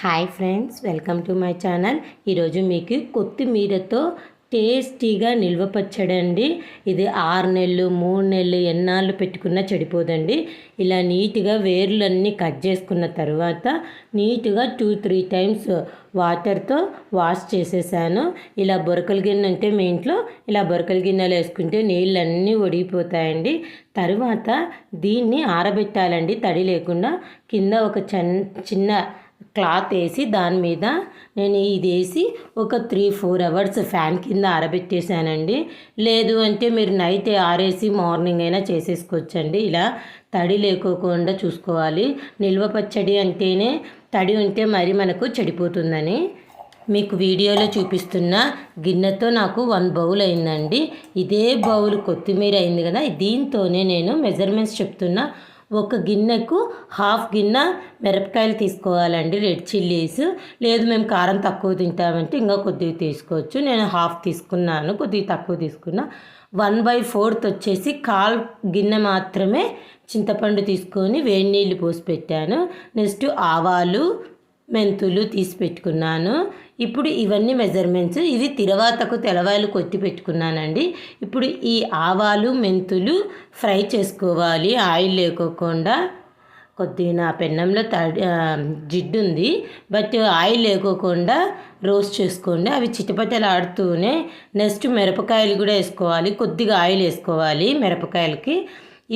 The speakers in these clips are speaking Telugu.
Hi friends welcome to my channel ఈరోజు మీకు కొత్తిమీరతో టేస్టీగా నిల్వ ఇది ఆరు నెలలు మూడు నెలలు ఎన్నాళ్ళు పెట్టుకున్నా చెడిపోదండి. ఇలా నీట్గా వేర్లన్నీ కట్ చేసుకున్న తర్వాత నీట్గా టూ త్రీ టైమ్స్ వాటర్తో వాష్ చేసేసాను. ఇలా బొరకల గిన్నె అంటే మీ ఇంట్లో ఇలా బొరకల గిన్నెలు వేసుకుంటే నీళ్ళన్నీ ఒడిగిపోతాయండి. తర్వాత దీన్ని ఆరబెట్టాలండి. తడి లేకుండా కింద ఒక చిన్న క్లాత్ వేసి దాని మీద నేను ఇది వేసి ఒక త్రీ ఫోర్ అవర్స్ ఫ్యాన్ కింద ఆరబెట్టేశానండి. లేదు అంటే మీరు నైట్ ఆరేసి మార్నింగ్ అయినా చేసేసుకోవచ్చండి. ఇలా తడి లేకోకుండా చూసుకోవాలి. నిల్వ పచ్చడి అంటేనే తడి ఉంటే మరి మనకు చెడిపోతుందని మీకు వీడియోలో చూపిస్తున్న గిన్నెతో నాకు వన్ బౌల్ అయిందండి. ఇదే బౌల్ కొత్తిమీర అయింది కదా దీంతోనే నేను మెజర్మెంట్స్ చెప్తున్నా ఒక గిన్నెకు హాఫ్ గిన్నె మిరపకాయలు తీసుకోవాలండి రెడ్ చిల్లీస్. లేదు మేము కారం తక్కువ తింటామంటే ఇంకా కొద్దిగా తీసుకోవచ్చు. నేను హాఫ్ తీసుకున్నాను కొద్దిగా తక్కువ తీసుకున్నా. వన్ బై ఫోర్త్ వచ్చేసి కాల్ గిన్నె మాత్రమే చింతపండు తీసుకొని వేడి నీళ్ళు పోసి పెట్టాను. నెక్స్ట్ ఆవాలు మెంతులు తీసి పెట్టుకున్నాను. ఇప్పుడు ఇవన్నీ మెజర్మెంట్స్ ఇది తిరవాతకు తెలవాయలు కొట్టి పెట్టుకున్నానండి. ఇప్పుడు ఈ ఆవాలు మెంతులు ఫ్రై చేసుకోవాలి. ఆయిల్ లేకోకుండా. కొద్దిగా నా పెన్నంలో తడి జిడ్డు ఉంది. బట్ ఆయిల్ లేకోకుండా రోస్ట్ చేసుకోండి. అవి చిటపటలు ఆడుతూనే నెక్స్ట్ మిరపకాయలు కూడా వేసుకోవాలి. కొద్దిగా ఆయిల్ వేసుకోవాలి మిరపకాయలకి.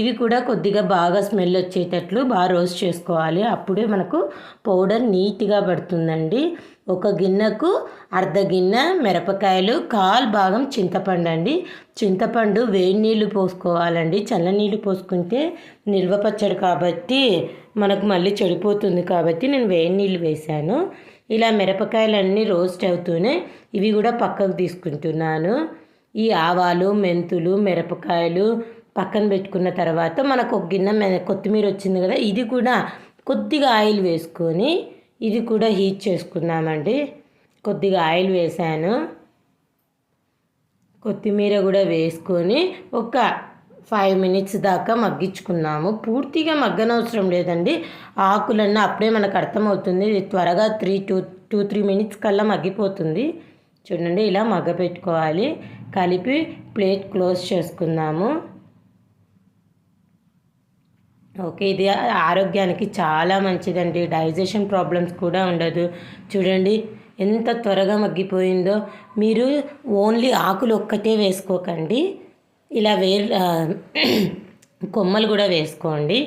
ఇవి కూడా కొద్దిగా బాగా స్మెల్ వచ్చేటట్లు బాగా రోస్ట్ చేసుకోవాలి. అప్పుడే మనకు పౌడర్ నీట్గా పడుతుందండి. ఒక గిన్నెకు అర్ధ గిన్నె మిరపకాయలు కాల్ భాగం చింతపండు అండి. చింతపండు వేడి నీళ్ళు పోసుకోవాలండి. చల్లనీళ్ళు పోసుకుంటే నిల్వ పచ్చడి కాబట్టి మనకు మళ్ళీ చెడిపోతుంది కాబట్టి నేను వేడి నీళ్ళు వేశాను. ఇలా మిరపకాయలన్నీ రోస్ట్ అవుతూనే ఇవి కూడా పక్కకు తీసుకుంటున్నాను. ఈ ఆవాలు మెంతులు మిరపకాయలు పక్కన పెట్టుకున్న తర్వాత మనకు ఒక గిన్నె కొత్తిమీర వచ్చింది కదా ఇది కూడా కొద్దిగా ఆయిల్ వేసుకొని ఇది కూడా హీట్ చేసుకున్నామండి. కొద్దిగా ఆయిల్ వేసాను. కొత్తిమీర కూడా వేసుకొని ఒక ఫైవ్ మినిట్స్ దాకా మగ్గించుకున్నాము. పూర్తిగా మగ్గనవసరం లేదండి. ఆకులన్నీ అప్పుడే మనకు అర్థమవుతుంది. త్వరగా three two two three minutes కల్లా మగ్గిపోతుంది. చూడండి ఇలా మగ్గ పెట్టుకోవాలి కలిపి ప్లేట్ క్లోజ్ చేసుకుందాము. ఓకే ఇది ఆరోగ్యానికి చాలా మంచిదండి. డైజెషన్ ప్రాబ్లమ్స్ కూడా ఉండదు. చూడండి ఎంత త్వరగా మగ్గిపోయిందో. మీరు ఓన్లీ ఆకులు ఒక్కటే వేసుకోకండి. ఇలా వే కొమ్మలు కూడా వేసుకోండి.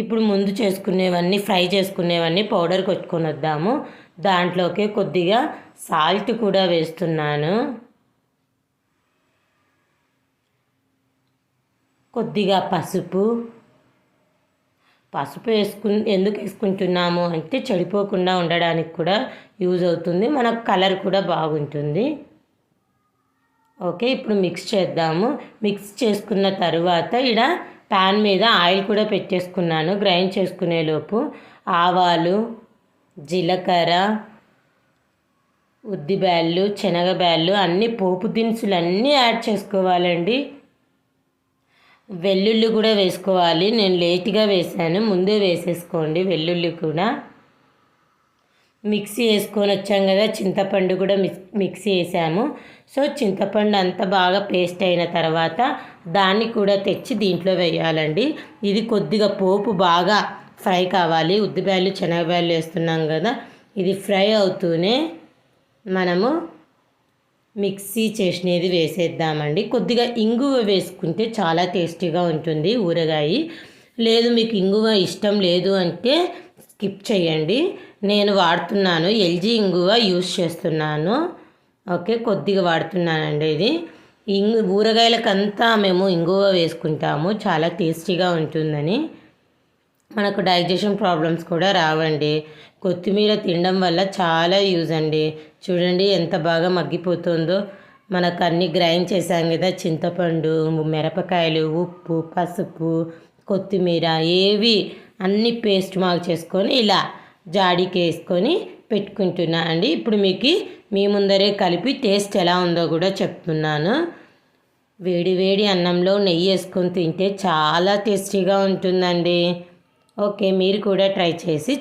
ఇప్పుడు ముందు చేసుకునేవన్నీ ఫ్రై చేసుకునేవన్నీ పౌడర్ కొట్టుకొని వద్దాము. దాంట్లోకి కొద్దిగా సాల్ట్ కూడా వేస్తున్నాను. కొద్దిగా పసుపు. పసుపు వేసుకు ఎందుకు వేసుకుంటున్నాము అంటే చెడిపోకుండా ఉండడానికి కూడా యూజ్ అవుతుంది. మనకు కలర్ కూడా బాగుంటుంది. ఓకే ఇప్పుడు మిక్స్ చేద్దాము. మిక్స్ చేసుకున్న తర్వాత ఇక్కడ ప్యాన్ మీద ఆయిల్ కూడా పెట్టేసుకున్నాను. గ్రైండ్ చేసుకునేలోపు ఆవాలు జీలకర్ర ఉద్దిబ్యాళ్ళు శనగబ్యాళ్ళు అన్ని పోపు దినుసులు అన్నీ యాడ్ చేసుకోవాలండి. వెల్లుల్లి కూడా వేసుకోవాలి. నేను లేట్గా వేసాను. ముందే వేసేసుకోండి వెల్లుల్లి కూడా. మిక్సీ వేసుకొని వచ్చాం కదా చింతపండు కూడా మిక్సీ వేసాము. సో చింతపండు అంతా బాగా పేస్ట్ అయిన తర్వాత దాన్ని కూడా తెచ్చి దీంట్లో వేయాలండి. ఇది కొద్దిగా పోపు బాగా ఫ్రై కావాలి. ఉద్దిబ్యాళ్ళు శనగబ్యాలు వేస్తున్నాం కదా ఇది ఫ్రై అవుతూనే మనము మిక్సీ చేసినది వేసేద్దామండి. కొద్దిగా ఇంగువ వేసుకుంటే చాలా టేస్టీగా ఉంటుంది ఊరగాయ. లేదు మీకు ఇంగువ ఇష్టం లేదు అంటే స్కిప్ చేయండి. నేను వాడుతున్నాను ఎల్జీ ఇంగువ యూస్ చేస్తున్నాను. ఓకే కొద్దిగా వాడుతున్నానండి ఇది. ఇంగు ఊరగాయలకంతా మేము ఇంగువ వేసుకుంటాము చాలా టేస్టీగా ఉంటుందని. మనకు డైజెషన్ ప్రాబ్లమ్స్ కూడా రావండి. కొత్తిమీర తినడం వల్ల చాలా యూజ్ అండి. చూడండి ఎంత బాగా మగ్గిపోతుందో. మనకు అన్నీ గ్రైండ్ చేసాం కదా చింతపండు మిరపకాయలు ఉప్పు పసుపు కొత్తిమీర ఏవి అన్ని పేస్ట్ మాకు చేసుకొని ఇలా జాడీకి వేసుకొని పెట్టుకుంటున్నా అండి. ఇప్పుడు మీకు మీ ముందరే కలిపి టేస్ట్ ఎలా ఉందో కూడా చెప్తున్నాను. వేడి వేడి అన్నంలో నెయ్యి వేసుకొని తింటే చాలా టేస్టీగా ఉంటుందండి. ఓకే మీరు కూడా ట్రై చేసి